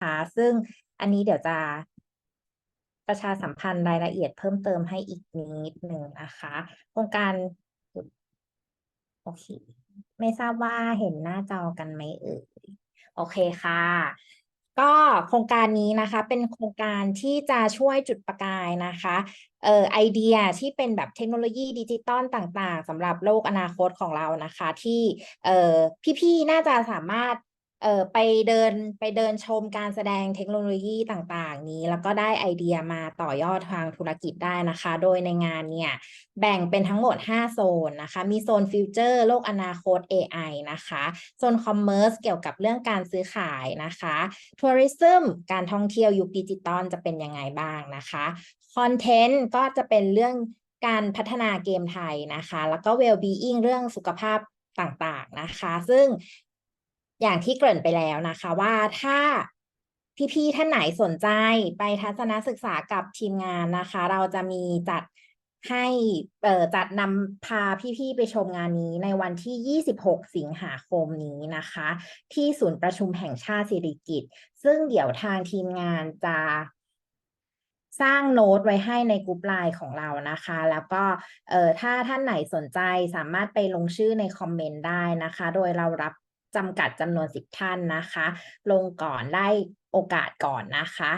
คะซึ่งอันนี้เดี๋ยวจะประชาสัมพันธ์รายละเอียดเพิ่มเติมให้อีกนิดหนึ่งนะคะ โครงการโอเคไม่ทราบว่าเห็นหน้าจอกันไหมเอ่ยโอเคค่ะ ก็โครงการนี้นะคะเป็นโครงการที่จะช่วยจุดประกายนะคะเอ่อไอเดียที่เป็นแบบเทคโนโลยีดิจิตอลต่างๆสำหรับโลกอนาคตของเรานะคะ ที่เอ่อพี่ๆน่าจะสามารถ เอ่อไปเดินไปเดินชมการแสดงเทคโนโลยีต่างๆ นี้ แล้วก็ได้ไอเดียมาต่อยอดทางธุรกิจได้นะคะ โดยในงานเนี่ยแบ่งเป็นทั้งหมด 5 โซนนะคะ มีโซนฟิวเจอร์โลกอนาคต AI นะคะ โซนคอมเมอร์สเกี่ยวกับเรื่องการซื้อขายนะคะทัวริซึมการท่องเที่ยวยุคดิจิตอลจะเป็นยังไงบ้างนะคะคอนเทนต์ก็จะเป็นเรื่องการพัฒนาเกมไทยนะคะ แล้วก็ well-being เรื่องสุขภาพต่างๆนะคะ ซึ่ง อย่างที่เกริ่นไปแล้วนะคะว่าถ้าพี่ๆท่านไหนสนใจไปทัศนศึกษากับทีมงานนะคะ เราจะมีจัดให้จัดนำพาพี่ๆไปชมงานนี้ในวันที่ 26 สิงหาคมนี้นะคะ ที่ศูนย์ประชุมแห่งชาติสิริกิติ์ซึ่งเดี๋ยวทางทีมงานจะสร้างโน้ตไว้ให้ในกลุ่มไลน์ของเรานะคะ แล้วก็เอ่อถ้าท่านไหนสนใจสามารถไปลงชื่อในคอมเมนต์ได้นะคะ โดยเรารับ จำกัดจำนวนสิบท่านนะคะ ลงก่อนได้โอกาสก่อนนะคะ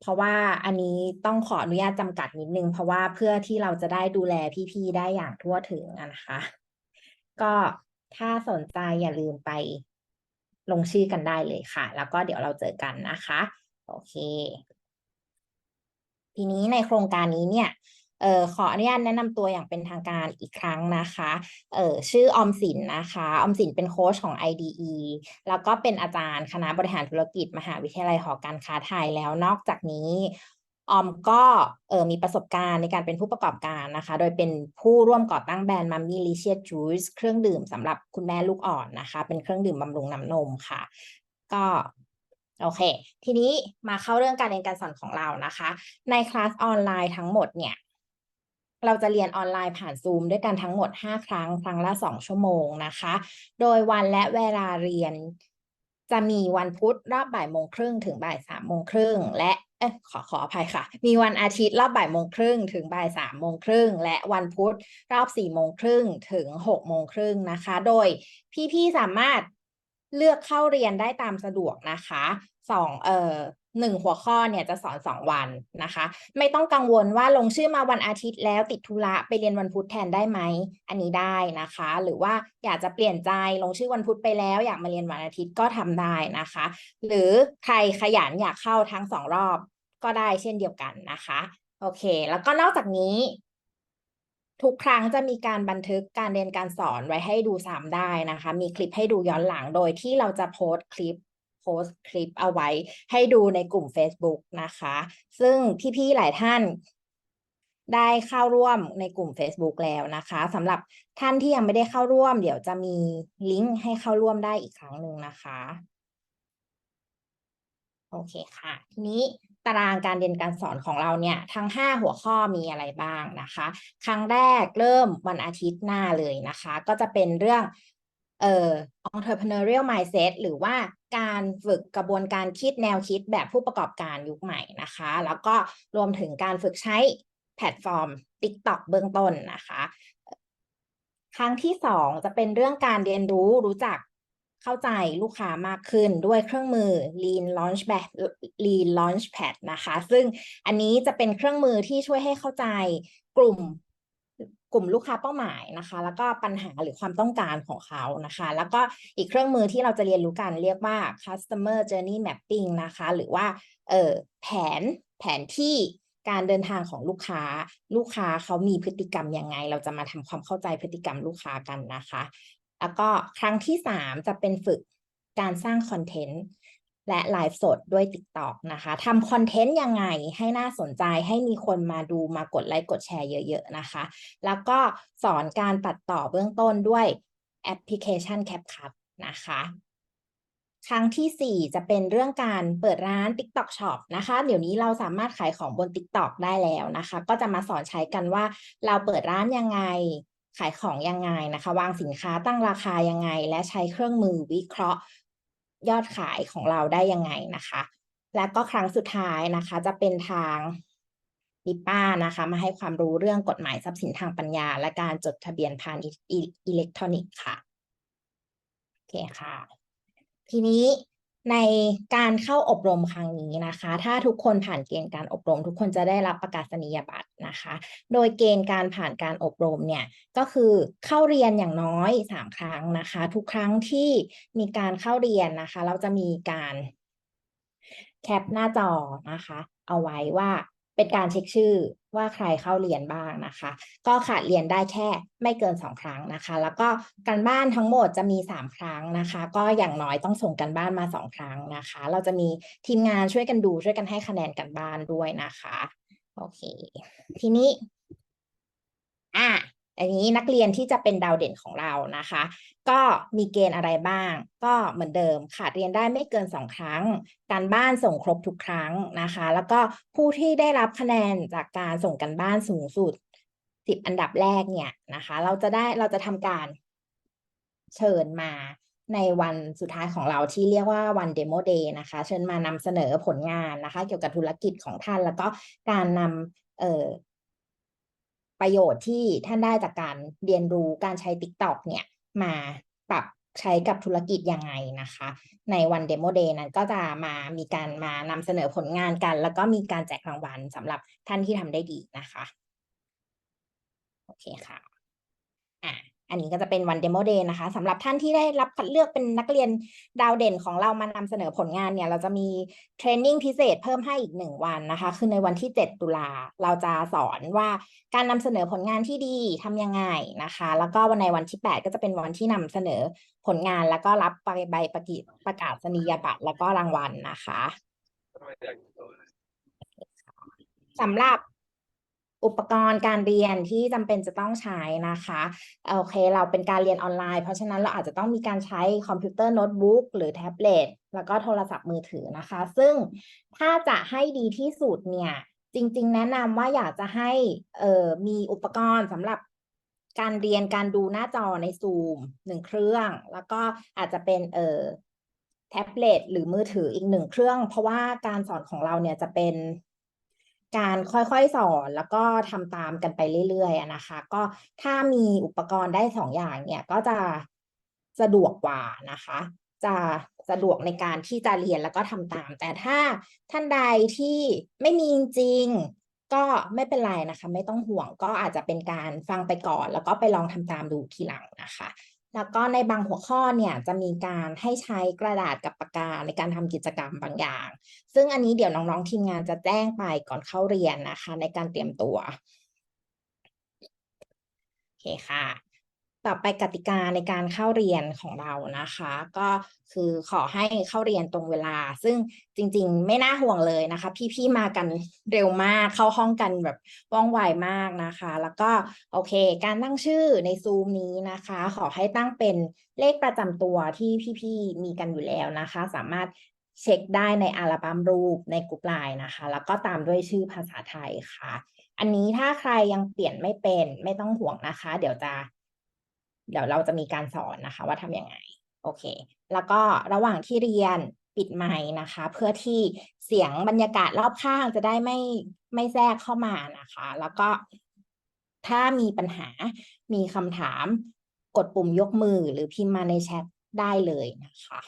เพราะว่าอันนี้ต้องขออนุญาตจำกัดนิดนึง เพราะว่าเพื่อที่เราจะได้ดูแลพี่ๆได้อย่างทั่วถึงนะคะ ก็ถ้าสนใจอย่าลืมไปลงชื่อกันได้เลยค่ะ แล้วก็เดี๋ยวเราเจอกันนะคะ โอเค ทีนี้ในโครงการนี้เนี่ย เอ่อขออนุญาตแนะนำตัวอย่างเป็นทางการอีกครั้งนะคะเอ่อชื่อออมสินนะคะออมสินเป็นโค้ชของ IDE แล้วก็เป็นอาจารย์คณะบริหารธุรกิจ มหาวิทยาลัยหอการค้าไทยแล้วนอกจากนี้ออมก็เออมีประสบการณ์ในการเป็นผู้ประกอบการนะคะ โดยเป็นผู้ร่วมก่อตั้งแบรนด์มัมมี่ลิเชียจูสเครื่องดื่มสำหรับคุณแม่ลูกอ่อนนะคะ เป็นเครื่องดื่มบำรุงน้ำนมค่ะ ก็โอเค ทีนี้มาเข้าเรื่องการเรียนการสอนของเรานะคะ ในคลาสออนไลน์ทั้งหมดเนี่ย เราจะเรียนออนไลน์ผ่านซูมด้วยกันทั้งหมด 5 ครั้ง ครั้งละ 2 ชั่วโมงนะคะ โดยวันและเวลาเรียนจะมีวันพุธรอบบ่ายโมงครึ่งถึงบ่ายสามโมงครึ่งและเอขอขออภัยค่ะ มีวันอาทิตย์รอบบ่ายโมงครึ่งถึงบ่ายสามโมงครึ่งและวันพุธรอบสี่โมงครึ่งถึงหกโมงครึ่งนะคะ โดยพี่ๆสามารถเลือกเข้าเรียนได้ตามสะดวกนะคะสองเอ่อ หนึ่งหัวข้อเนี่ยจะสอนสองวันนะคะ ไม่ต้องกังวลว่าลงชื่อมาวันอาทิตย์แล้วติดธุระไปเรียนวันพุธแทนได้ไหม อันนี้ได้นะคะ หรือว่าอยากจะเปลี่ยนใจลงชื่อวันพุธไปแล้ว อยากมาเรียนวันอาทิตย์ก็ทำได้นะคะ หรือใครขยันอยากเข้าทั้งสองรอบก็ได้เช่นเดียวกันนะคะ โอเค แล้วก็นอกจากนี้ ทุกครั้งจะมีการบันทึกการเรียนการสอนไว้ให้ดูซ้ำได้นะคะ มีคลิปให้ดูย้อนหลังโดยที่เราจะโพสต์คลิป พสต์คลิปเอาไว้ให้ดูในกลุ่ม Facebook นะคะ ซึ่งพี่ๆหลายท่านได้เข้าร่วมในกลุ่ม Facebook แล้วนะคะสำหรับท่านที่ยังไม่ได้เข้าร่วม เดี๋ยวจะมีลิงก์ให้เข้าร่วมได้อีกครั้งหนึ่งนะคะ โอเคค่ะ ทีนี้ตารางการเรียนการสอนของเราเนี่ยทั้ง 5 หัวข้อมีอะไรบ้างนะคะ ครั้งแรกเริ่มวันอาทิตย์หน้าเลยนะคะ ก็จะเป็นเรื่องเอ่อ entrepreneurial mindset หรือว่า การฝึกกระบวนการคิดแนวคิดแบบผู้ประกอบการยุคใหม่นะคะ แล้วก็รวมถึงการฝึกใช้แพลตฟอร์ม TikTok เบื้องต้นนะคะ ครั้งที่สองจะเป็นเรื่องการเรียนรู้รู้จักเข้าใจลูกค้ามากขึ้นด้วยเครื่องมือ Lean Launchpad Lean Launchpad นะคะ ซึ่งอันนี้จะเป็นเครื่องมือที่ช่วยให้เข้าใจกลุ่ม กลุ่มลูกค้าเป้าหมายนะคะ แล้วก็ปัญหาหรือความต้องการของเขานะคะ แล้วก็อีกเครื่องมือที่เราจะเรียนรู้กันเรียกว่า customer journey mapping นะคะ หรือว่าเออแผนแผนที่การเดินทางของลูกค้า ลูกค้าเขามีพฤติกรรมยังไง เราจะมาทำความเข้าใจพฤติกรรมลูกค้ากันนะคะ แล้วก็ครั้งที่สามจะเป็นฝึกการสร้างคอนเทนต์ และไลฟ์สดด้วย TikTok นะคะทำคอนเทนต์ยังไงให้น่าสนใจให้มีคนมาดูมากดไลค์กดแชร์เยอะ ๆ นะคะ แล้วก็สอนการตัดต่อเบื้องต้นด้วยแอปพลิเคชัน CapCut นะคะครั้งที่ 4 จะเป็นเรื่องการเปิดร้าน TikTok Shop นะคะ เดี๋ยวนี้เราสามารถขายของบน TikTok ได้แล้วนะคะ ก็จะมาสอนใช้กันว่าเราเปิดร้านยังไง ขายของยังไงนะคะ วางสินค้าตั้งราคายังไง และใช้เครื่องมือวิเคราะห์ ยอดขายของเราได้ยังไงนะคะ แล้วก็ครั้งสุดท้ายนะคะจะเป็นทางดิป้านะคะ มาให้ความรู้เรื่องกฎหมายทรัพย์สินทางปัญญา และการจดทะเบียนผ่านอิอิอิเล็กทรอนิกส์ค่ะโอเคค่ะ ทีนี้ ในการเข้าอบรมครั้งนี้นะคะ ถ้าทุกคนผ่านเกณฑ์การอบรม ทุกคนจะได้รับประกาศนียบัตรนะคะ โดยเกณฑ์การผ่านการอบรมเนี่ยก็คือเข้าเรียนอย่างน้อยสามครั้งนะคะ ทุกครั้งที่มีการเข้าเรียนนะคะ เราจะมีการแคปหน้าจอนะคะ เอาไว้ว่า เป็นการเช็คชื่อว่าใครเข้าเรียนบ้างนะคะ ก็ขาดเรียนได้แค่ไม่เกินสองครั้งนะคะ แล้วก็การบ้านทั้งหมดจะมีสามครั้งนะคะ ก็อย่างน้อยต้องส่งกันบ้านมาสองครั้งนะคะ เราจะมีทีมงานช่วยกันดูช่วยกันให้คะแนนกันบ้านด้วยนะคะ โอเค ทีนี้ อะ อันนี้นักเรียนที่จะเป็นดาวเด่นของเรานะคะ ก็มีเกณฑ์อะไรบ้าง ก็เหมือนเดิมขาดเรียนได้ไม่เกินสองครั้ง การบ้านส่งครบทุกครั้งนะคะ แล้วก็ผู้ที่ได้รับคะแนนจากการส่งกันบ้านสูงสุดสิบอันดับแรกเนี่ยนะคะ เราจะได้เราจะทำการเชิญมาในวันสุดท้ายของเราที่เรียกว่าวันเดโมเดย์นะคะ เชิญมานำเสนอผลงานนะคะ เกี่ยวกับธุรกิจของท่าน แล้วก็การนำเอ่อ ประโยชน์ที่ท่านได้จากการเรียนรู้การใช้ TikTok เนี่ยมาปรับใช้กับธุรกิจยังไงนะคะ ในวันเดโมเดย์นั้นก็จะมามีการมานำเสนอผลงานกัน แล้วก็มีการแจกรางวัลสำหรับท่านที่ทำได้ดีนะคะ โอเคค่ะอะ อันนี้ก็จะเป็นวันเดโมเดย์นะคะสำหรับท่านที่ได้รับคัดเลือกเป็นนักเรียนดาวเด่นของเรามานำเสนอผลงานเนี่ยเราจะมีเทรนนิ่งพิเศษเพิ่มให้อีกหนึ่งวันนะคะคือในวันที่ 7 ตุลาเราจะสอนว่าการนำเสนอผลงานที่ดีทำยังไงนะคะ แล้วก็วันในวันที่ 8 ก็จะเป็นวันที่นำเสนอผลงานแล้วก็รับใบใบประกิประกาศนียบัตรแล้วก็รางวัลนะคะสำหรับ อุปกรณ์การเรียนที่จำเป็นจะต้องใช้นะคะโอเค เราเป็นการเรียนออนไลน์ เพราะฉะนั้นเราอาจจะต้องมีการใช้คอมพิวเตอร์โน้ตบุ๊กหรือแท็บเล็ตแล้วก็โทรศัพท์มือถือนะคะ ซึ่งถ้าจะให้ดีที่สุดเนี่ย จริง ๆ แนะนำว่าอยากจะให้เออมีอุปกรณ์สำหรับการเรียนการดูหน้าจอในซูมหนึ่งเครื่อง แล้วก็อาจจะเป็นเอ่อแท็บเล็ตหรือมือถืออีกหนึ่งเครื่อง เพราะว่าการสอนของเราเนี่ยจะเป็น การค่อยๆสอนแล้วก็ทำตามกันไปเรื่อยๆนะคะ ก็ถ้ามีอุปกรณ์ได้สองอย่างเนี่ยก็จะสะดวกกว่านะคะ จะสะดวกในการที่จะเรียนแล้วก็ทำตาม แต่ถ้าท่านใดที่ไม่มีจริงก็ไม่เป็นไรนะคะ ไม่ต้องห่วงก็อาจจะเป็นการฟังไปก่อน แล้วก็ไปลองทำตามดูทีหลังนะคะ แล้วก็ในบางหัวข้อเนี่ยจะมีการให้ใช้กระดาษกับปากกาในการทำกิจกรรมบางอย่าง ซึ่งอันนี้เดี๋ยวน้องๆทีมงานจะแจ้งไปก่อนเข้าเรียนนะคะ ในการเตรียมตัว โอเคค่ะ ต่อไปกติกาในการเข้าเรียนของเรานะคะ ก็คือขอให้เข้าเรียนตรงเวลา ซึ่งจริงๆ ไม่น่าห่วงเลยนะคะ พี่ๆมากันเร็วมากเข้าห้องกันแบบว่องไวมากนะคะ แล้วก็โอเค การตั้งชื่อในซูมนี้นะคะ ขอให้ตั้งเป็นเลขประจำตัวที่พี่ๆมีกันอยู่แล้วนะคะ สามารถเช็คได้ในอัลบั้มรูปในกลุ่มไลน์นะคะ แล้วก็ตามด้วยชื่อภาษาไทยค่ะ อันนี้ถ้าใครยังเปลี่ยนไม่เป็นไม่ต้องห่วงนะคะ เดี๋ยวจะ เดี๋ยวเราจะมีการสอนนะคะ ว่าทำยังไง โอเค แล้วก็ระหว่างที่เรียนปิดไมค์นะคะ เพื่อที่เสียงบรรยากาศรอบข้างจะได้ไม่ไม่แทรกเข้ามานะคะ แล้วก็ถ้ามีปัญหามีคำถาม กดปุ่มยกมือหรือพิมพ์มาในแชทได้เลยนะคะ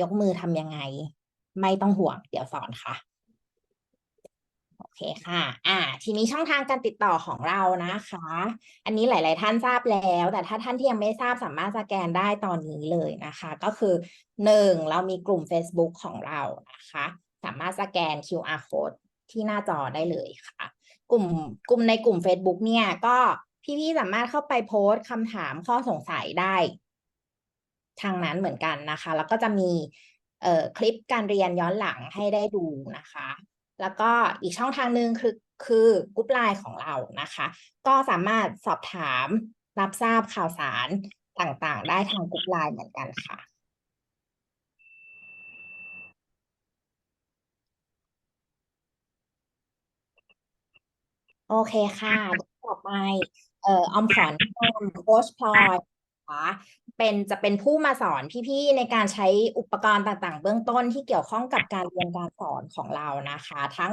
ยกมือทำยังไง ไม่ต้องห่วง เดี๋ยวสอนค่ะ เคค่ะ อ่า ทีนี้ช่องทางการติดต่อของเรานะคะ อันนี้หลาย ๆ ท่านทราบแล้ว แต่ถ้าท่านที่ยังไม่ทราบสามารถสแกนได้ตอนนี้เลยนะคะ ก็คือหนึ่งเรามีกลุ่ม Facebook ของเรานะคะ สามารถสแกน QR code ที่หน้าจอได้เลยค่ะ กลุ่มกลุ่มในกลุ่ม Facebook เนี่ยก็พี่ ๆ สามารถเข้าไปโพสต์คำถามข้อสงสัยได้ ทางนั้นเหมือนกันนะคะ แล้วก็จะมีคลิปการเรียนย้อนหลังให้ได้ดูนะคะ แล้วก็อีกช่องทางหนึ่งคือคือกรุ๊ปไลน์ของเรานะคะ ก็สามารถสอบถามรับทราบข่าวสารต่างๆ ได้ทางกรุ๊ปไลน์เหมือนกันค่ะโอเคค่ะ ต่อไป เอ่ออมขอนโค้ชพลอยนะคะ เป็นจะเป็นผู้มาสอนพี่ๆในการใช้อุปกรณ์ต่างๆ เบื้องต้นที่เกี่ยวข้องกับการเรียนการสอนของเรานะคะ ทั้ง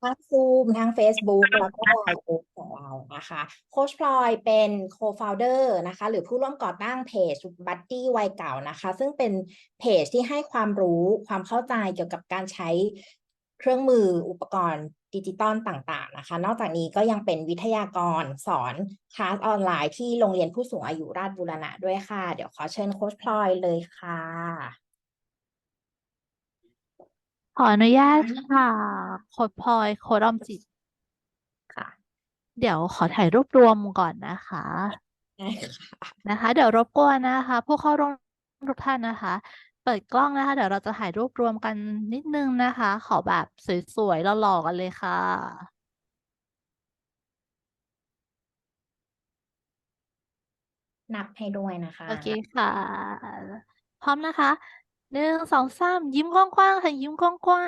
ทั้ง Zoom ทั้ง Facebook แล้วก็ Line Group ของเรานะคะโคชพลอยเป็น co-founder นะคะ หรือผู้ร่วมก่อตั้งเพจ Buddy วัยเก่านะคะ ซึ่งเป็นเพจที่ให้ความรู้ความเข้าใจเกี่ยวกับการใช้เครื่องมืออุปกรณ์ ดิจิตอลต่างๆนะคะ นอกจากนี้ก็ยังเป็นวิทยากรสอนคลาสออนไลน์ที่โรงเรียนผู้สูงอายุราชบุรณะด้วยค่ะ เดี๋ยวขอเชิญโค้ชพลอยเลยค่ะ ขออนุญาตค่ะ โค้ดพลอยโค้ดออมจิตค่ะ เดี๋ยวขอถ่ายรูปรวมก่อนนะคะได้ค่ะนะคะ เดี๋ยวรบกวนนะคะ ผู้เข้าร่วมทุกท่านนะคะ เปิดกล้องนะคะ เดี๋ยวเราจะถ่ายรูปรวมกันนิดนึงนะคะ ขอแบบสวยๆหล่อๆกันเลยค่ะ นับให้ด้วยนะคะ โอเคค่ะ พร้อมนะคะหนึ่งสองสามยิ้มกว้างๆค่ะยิ้มกว้า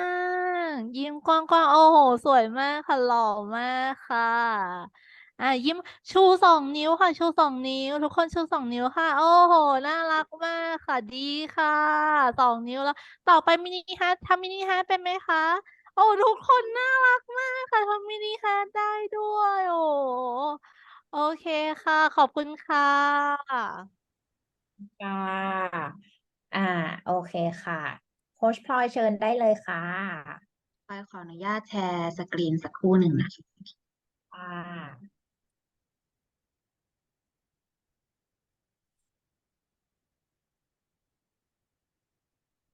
งๆยิ้มกว้างๆโอ้โห สวยมากค่ะหล่อมากค่ะ อะยิ้มชูสองนิ้วค่ะ ชูสองนิ้ว ทุกคนชูสองนิ้วค่ะ โอ้โหน่ารักมากค่ะดีค่ะสองนิ้วแล้ว ต่อไปมินิฮาร์ททำมินิฮาร์ทเป็นไหมคะ โอ้ทุกคนน่ารักมากค่ะทำมินิฮาร์ทได้ด้วย โอ้โอเคค่ะ ขอบคุณค่ะค่ะอ่า โอเคค่ะ โค้ชพลอยเชิญได้เลยค่ะพลอยขออนุญาตแชร์สกรีนสักครู่หนึ่งนะคะค่ะ